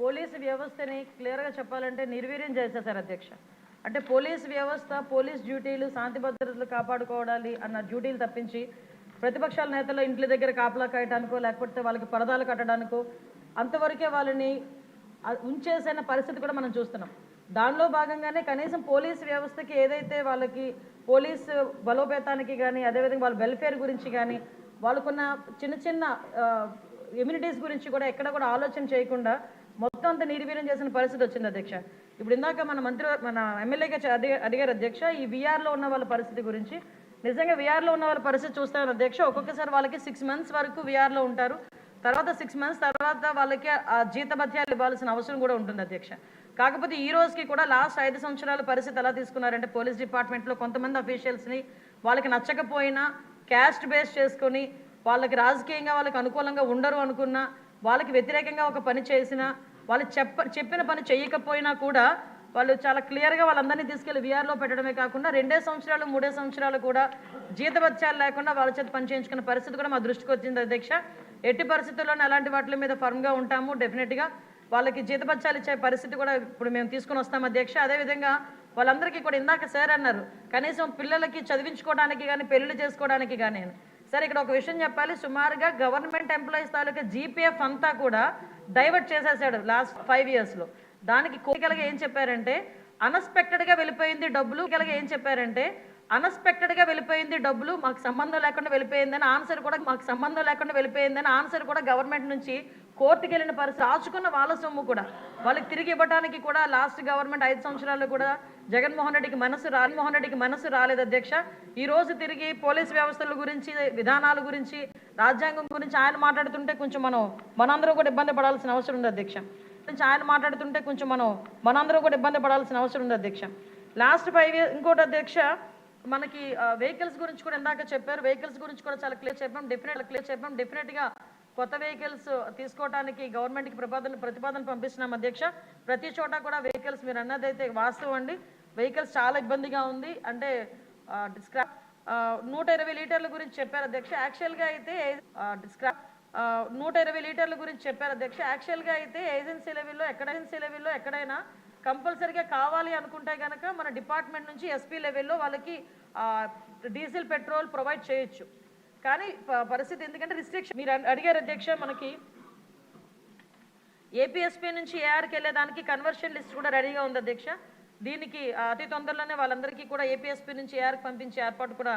Police వ్యవస్థని క్లియర్గా చెప్పాలంటే నిర్వీర్యం చేసేసారు అధ్యక్ష. అంటే పోలీస్ వ్యవస్థ పోలీస్ డ్యూటీలు శాంతి భద్రతలు కాపాడుకోవాలి అన్న డ్యూటీలు తప్పించి ప్రతిపక్షాల నేతలు ఇంట్ల దగ్గర కాపలా కాయటానికో లేకపోతే వాళ్ళకి పరదాలు కట్టడానికో అంతవరకే వాళ్ళని ఉంచేసిన పరిస్థితి కూడా మనం చూస్తున్నాం. దానిలో భాగంగానే కనీసం పోలీస్ వ్యవస్థకి ఏదైతే వాళ్ళకి పోలీసు బలోపేతానికి కానీ అదేవిధంగా వాళ్ళ వెల్ఫేర్ గురించి కానీ వాళ్ళకున్న చిన్న చిన్న ఇమ్యూనిటీస్ గురించి కూడా ఎక్కడ కూడా ఆలోచన చేయకుండా అంతా నిర్వీర్యం చేసిన పరిస్థితి వచ్చింది అధ్యక్ష. ఇప్పుడు ఇందాక మన మంత్రి మన ఎమ్మెల్యేగా అడిగారు అధ్యక్ష ఈ విఆర్లో ఉన్న వాళ్ళ పరిస్థితి గురించి. నిజంగా విఆర్లో ఉన్న వాళ్ళ పరిస్థితి చూస్తాను అధ్యక్ష. ఒక్కొక్కసారి వాళ్ళకి సిక్స్ మంత్స్ వరకు విఆర్లో ఉంటారు. తర్వాత సిక్స్ మంత్స్ తర్వాత వాళ్ళకి ఆ జీతభత్యాలు ఇవ్వాల్సిన అవసరం కూడా ఉంటుంది అధ్యక్ష. కాకపోతే ఈ రోజుకి కూడా లాస్ట్ ఐదు సంవత్సరాల పరిస్థితి ఎలా తీసుకున్నారంటే పోలీస్ డిపార్ట్మెంట్లో కొంతమంది అఫీషియల్స్ని వాళ్ళకి నచ్చకపోయినా క్యాస్ట్ బేస్ చేసుకొని వాళ్ళకి రాజకీయంగా వాళ్ళకి అనుకూలంగా ఉండరు అనుకున్నా వాళ్ళకి వ్యతిరేకంగా ఒక పని చేసినా వాళ్ళు చెప్ప చెప్పిన పని చేయకపోయినా కూడా వాళ్ళు చాలా క్లియర్గా వాళ్ళందరినీ తీసుకెళ్ళి విఆర్లో పెట్టడమే కాకుండా రెండే సంవత్సరాలు మూడే సంవత్సరాలు కూడా జీతభత్యాలు లేకుండా వాళ్ళ చేత పని చేయించుకున్న పరిస్థితి కూడా మా దృష్టికి వచ్చింది అధ్యక్ష. ఎట్టి పరిస్థితుల్లోనే అలాంటి వాటి మీద ఫర్మ్గా ఉంటాము డెఫినెట్గా వాళ్ళకి జీతభత్యాలు ఇచ్చే పరిస్థితి కూడా ఇప్పుడు మేము తీసుకుని వస్తాం అధ్యక్ష. అదేవిధంగా వాళ్ళందరికీ కూడా ఇందాక సార్ అన్నారు కనీసం పిల్లలకి చదివించుకోవడానికి కానీ పెళ్ళి చేసుకోవడానికి కానీ సరే ఇక్కడ ఒక విషయం చెప్పాలి. సుమారుగా గవర్నమెంట్ ఎంప్లాయీస్ తాలూకా జీపీఎఫ్ అంతా కూడా డైవర్ట్ చేసేసాడు లాస్ట్ ఫైవ్ ఇయర్స్లో దానికి కోరికలుగా ఏం చెప్పారంటే అన్ఎక్స్పెక్టెడ్గా వెళ్ళిపోయింది డబ్బులు కోరికలుగా ఏం చెప్పారంటే అన్ఎక్స్పెక్టెడ్గా వెళ్ళిపోయింది డబ్బులు మాకు సంబంధం లేకుండా వెళ్ళిపోయిందని ఆన్సర్ కూడా మాకు సంబంధం లేకుండా వెళ్ళిపోయిందని ఆన్సర్ కూడా గవర్నమెంట్ నుంచి కోర్టుకి వెళ్ళిన పరిస్థితి ఆచుకున్న వాళ్ళ సొమ్ము కూడా. వాళ్ళకి తిరిగి ఇవ్వడానికి కూడా లాస్ట్ గవర్నమెంట్ ఐదు సంవత్సరాల్లో కూడా జగన్మోహన్ రెడ్డికి మనసు రాజమోహన్ రెడ్డికి మనసు రాలేదు అధ్యక్ష. ఈ రోజు తిరిగి పోలీస్ వ్యవస్థల గురించి విధానాల గురించి రాజ్యాంగం గురించి ఆయన మాట్లాడుతుంటే కొంచెం మనం మనందరం కూడా ఇబ్బంది పడాల్సిన అవసరం ఉంది అధ్యక్ష. గురించి ఆయన మాట్లాడుతుంటే కొంచెం మనం మనందరం కూడా ఇబ్బంది పడాల్సిన అవసరం ఉంది అధ్యక్ష. లాస్ట్ ఫైవ్ ఇయర్ ఇంకోటి అధ్యక్ష మనకి వెహికల్స్ గురించి కూడా ఇందాక చెప్పారు. వెహికల్స్ గురించి కూడా చాలా క్లియర్ చెప్పాం. డెఫినెట్ క్లియర్ చెప్పాం. డెఫినెట్గా కొత్త వెహికల్స్ తీసుకోవడానికి గవర్నమెంట్కి ప్రతిపాదన ప్రతిపాదన పంపిస్తున్నాం అధ్యక్ష. ప్రతి చోట కూడా వెహికల్స్ మీరు అన్నదైతే వాస్తవం అండి. వెహికల్స్ చాలా ఇబ్బందిగా ఉంది. అంటే డిస్క్రా నూట ఇరవై లీటర్ల గురించి చెప్పారు అధ్యక్ష. యాక్చువల్గా అయితే డిస్క్రా నూట ఇరవై లీటర్ల గురించి చెప్పారు అధ్యక్ష. యాక్చువల్గా అయితే ఏజెన్సీ లెవెల్లో ఎక్కడ ఏజెన్సీ లెవెల్లో ఎక్కడైనా కంపల్సరీగా కావాలి అనుకుంటే కనుక మన డిపార్ట్మెంట్ నుంచి ఎస్పీ లెవెల్లో వాళ్ళకి డీజిల్ పెట్రోల్ ప్రొవైడ్ చేయొచ్చు. కానీ పరిస్థితి ఎందుకంటే రిస్ట్రిక్షన్ మీరు అడిగారు అధ్యక్ష మనకి ఏపీఎస్పీ నుంచి ఏఆర్కి వెళ్ళేదానికి కన్వర్షన్ లిస్ట్ కూడా రెడీగా ఉంది అధ్యక్ష. దీనికి అతి తొందరలోనే వాళ్ళందరికీ కూడా ఏపీఎస్పీ నుంచి ఏఆర్కి పంపించే ఏర్పాటు కూడా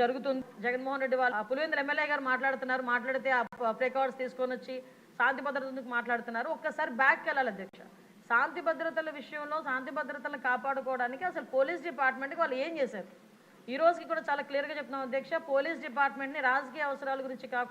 జరుగుతుంది. జగన్మోహన్ రెడ్డి వాళ్ళ పులివెందుల ఎమ్మెల్యే గారు మాట్లాడుతున్నారు. మాట్లాడితే ఆ రికార్డ్స్ తీసుకొని వచ్చి శాంతి భద్రతకు మాట్లాడుతున్నారు? ఒక్కసారి బ్యాక్కి వెళ్ళాలి అధ్యక్ష. శాంతి భద్రతల విషయంలో శాంతి భద్రతలను కాపాడుకోవడానికి అసలు పోలీస్ డిపార్ట్మెంట్కి వాళ్ళు ఏం చేశారు? ఈ రోజుకి కూడా చాలా క్లియర్గా చెప్తున్నాం అధ్యక్ష. పోలీస్ డిపార్ట్మెంట్ని రాజకీయ అవసరాల గురించి కాకుండా